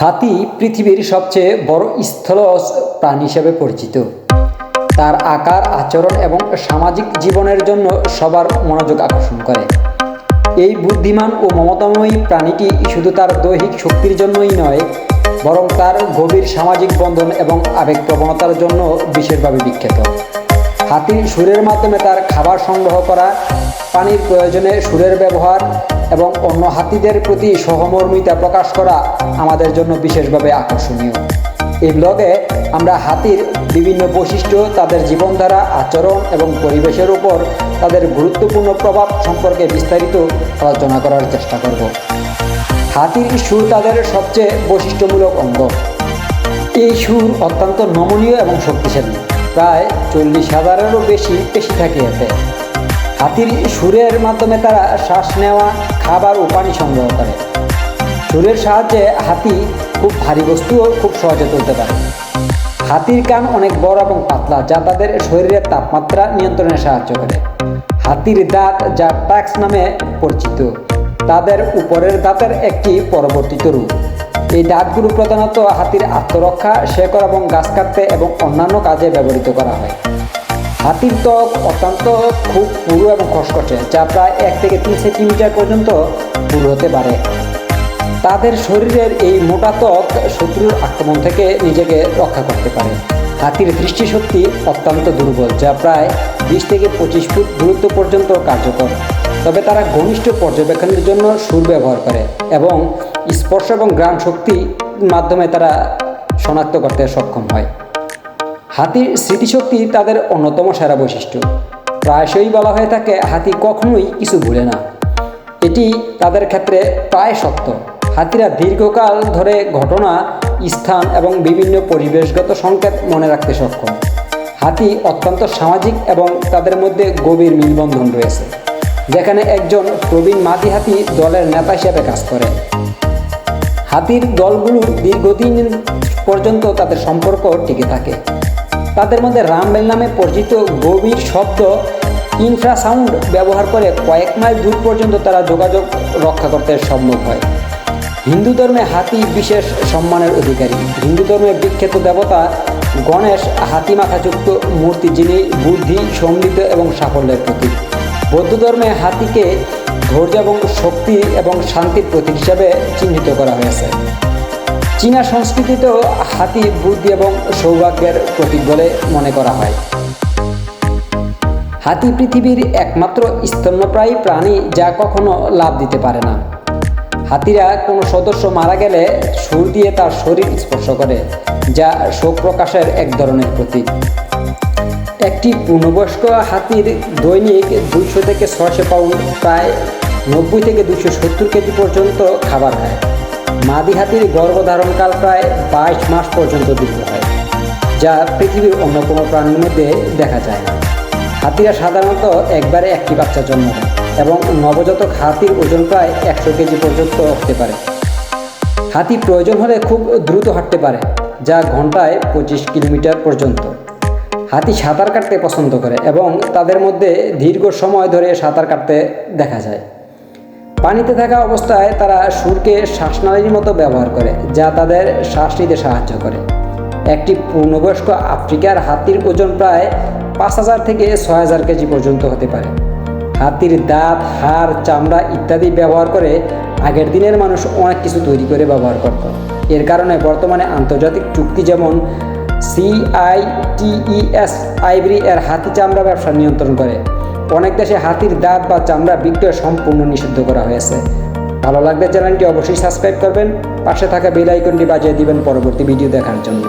হাতি পৃথিবীর সবচেয়ে বড় স্থলজ প্রাণী হিসেবে পরিচিত। তার আকার, আচরণ এবং সামাজিক জীবনের জন্য সবার মনোযোগ আকর্ষণ করে। এই বুদ্ধিমান ও মমতাময়ী প্রাণীটি শুধু তার দৈহিক শক্তির জন্যই নয়, বরং তার গভীর সামাজিক বন্ধন এবং আবেগ প্রবণতার জন্য বিশেষভাবে বিখ্যাত। হাতির সুরের মাধ্যমে তার খাবার সংগ্রহ করা, পানির প্রয়োজনে সুরের ব্যবহার এবং অন্য হাতিদের প্রতি সহমর্মিতা প্রকাশ করা আমাদের জন্য বিশেষভাবে আকর্ষণীয়। এই ব্লগে আমরা হাতির বিভিন্ন বৈশিষ্ট্য, তাদের জীবনধারা, আচরণ এবং পরিবেশের উপর তাদের গুরুত্বপূর্ণ প্রভাব সম্পর্কে বিস্তারিত আলোচনা করার চেষ্টা করব। হাতির সুর তাদের সবচেয়ে বৈশিষ্ট্যমূলক অঙ্গ। এই সুর অত্যন্ত নমনীয় এবং শক্তিশালী। প্রায় চল্লিশ হাজারেরও বেশি পেশি থাকে এতে। হাতির সুরের মাধ্যমে তারা শ্বাস নেওয়া, খাবার ও পানি সংগ্রহ করে। সুরের সাহায্যে হাতি খুব ভারী বস্তুও খুব সহজে তুলতে পারে। হাতির কান অনেক বড় এবং পাতলা, যা তাদের শরীরের তাপমাত্রা নিয়ন্ত্রণে সাহায্য করে। হাতির দাঁত, যা ট্যাক্স নামে পরিচিত, তাদের উপরের দাঁতের একটি পরবর্তীত রূপ। এই দাঁতগুলো প্রধানত হাতির আত্মরক্ষা, শেকড় এবং গাছ কাটতে এবং অন্যান্য কাজে ব্যবহৃত করা হয়। হাতির ত্বক অত্যন্ত খুব পুরু এবং খসখসে, যা প্রায় এক থেকে তিন সেন্টিমিটার পর্যন্ত পুরু হতে পারে। তাদের শরীরের এই মোটা ত্বক শত্রুর আক্রমণ থেকে নিজেকে রক্ষা করতে পারে। হাতির দৃষ্টিশক্তি অত্যন্ত দুর্বল, যা প্রায় বিশ থেকে পঁচিশ ফুট দূরত্ব পর্যন্ত কার্যকর। তবে তারা ঘনিষ্ঠ পর্যবেক্ষণের জন্য সুর ব্যবহার করে এবং স্পর্শ এবং গ্রাম শক্তি মাধ্যমে তারা শনাক্ত করতে সক্ষম হয়। হাতির স্মৃতিশক্তি তাদের অন্যতম সেরা বৈশিষ্ট্য। প্রায়শই বলা হয়ে থাকে, হাতি কখনোই কিছু ভুলে না। এটি তাদের ক্ষেত্রে প্রায় সত্য। হাতিরা দীর্ঘকাল ধরে ঘটনা, স্থান এবং বিভিন্ন পরিবেশগত সংকেত মনে রাখতে সক্ষম। হাতি অত্যন্ত সামাজিক এবং তাদের মধ্যে গভীর মিলবন্ধন রয়েছে। যেখানে একজন প্রবীণ মাদি হাতি দলের নেতা হিসেবে কাজ করে। হাতির দলগুলো দীর্ঘদিন পর্যন্ত তাদের সম্পর্ক টিকে থাকে। তাদের মধ্যে রামবেল নামে পরিচিত গভীর শব্দ ইনফ্রাসাউন্ড ব্যবহার করে কয়েক মাইল দূর পর্যন্ত তারা যোগাযোগ রক্ষা করতে সম্ভব হয়। হিন্দু ধর্মে হাতি বিশেষ সম্মানের অধিকারী। হিন্দু ধর্মে বিখ্যাত দেবতা গণেশ, হাতি মাথাযুক্ত মূর্তি যিনি বুদ্ধি, সমৃদ্ধ এবং সাফল্যের প্রতীক। বৌদ্ধ ধর্মে হাতিকে ধৈর্য এবং শক্তি এবং শান্তির প্রতীক হিসাবে চিহ্নিত করা হয়েছে। চীনা সংস্কৃতিতেও হাতি, বুদ্ধি এবং সৌভাগ্যের প্রতীক বলে মনে করা হয়। হাতি পৃথিবীর একমাত্র স্তন্যপ্রায়ী প্রাণী যা কখনো লাভ দিতে পারে না। হাতিরা কোনো সদস্য মারা গেলে সুর দিয়ে তার শরীর স্পর্শ করে, যা শোক প্রকাশের এক ধরনের প্রতীক। একটি পূর্ণবয়স্ক হাতির দৈনিক দুইশো থেকে ছয়শো পাউন্ড, প্রায় নব্বই থেকে দুশো সত্তর কেজি পর্যন্ত খাবার খায়। মাদি হাতির গর্ভধারণকাল প্রায় বাইশ মাস পর্যন্ত দীর্ঘ হয়, যা পৃথিবীর অন্য কোনো প্রাণীর মধ্যে দেখা যায় না। হাতিরা সাধারণত একবারে একটি বাচ্চা জন্ম দেয় এবং নবজাতক হাতির ওজন প্রায় একশো কেজি পর্যন্ত হতে পারে। হাতি প্রয়োজন হলে খুব দ্রুত হাঁটতে পারে, যা ঘন্টায় পঁচিশ কিলোমিটার পর্যন্ত। হাতি সাঁতার কাটতে পছন্দ করে এবং তাদের মধ্যে দীর্ঘ সময় ধরে সাঁতার কাটতে দেখা যায়। পানিতে থাকা অবস্থায় তারা সুরকে শ্বাসনালীর মতো ব্যবহার করে, যা তাদের শ্বাস নিতে সাহায্য করে। একটি পূর্ণবয়স্ক আফ্রিকার হাতির ওজন প্রায় পাঁচ হাজার থেকে ছয় হাজার কেজি পর্যন্ত হতে পারে। হাতির দাঁত, হাড়, চামড়া ইত্যাদি ব্যবহার করে আগের দিনের মানুষ অনেক কিছু তৈরি করে ব্যবহার করত। এর কারণে বর্তমানে আন্তর্জাতিক চুক্তি যেমন সিআইটিইএস আইভরি এর হাতি চামড়া ব্যবসা নিয়ন্ত্রণ করে। অনেক দেশে হাতির দাঁত বা চামড়া বিক্রয় সম্পূর্ণ নিষিদ্ধ করা হয়েছে। ভালো লাগলে চ্যানেলটি অবশ্যই সাবস্ক্রাইব করবেন, পাশে থাকা বেল আইকনটি বাজিয়ে দিবেন পরবর্তী ভিডিও দেখার জন্য।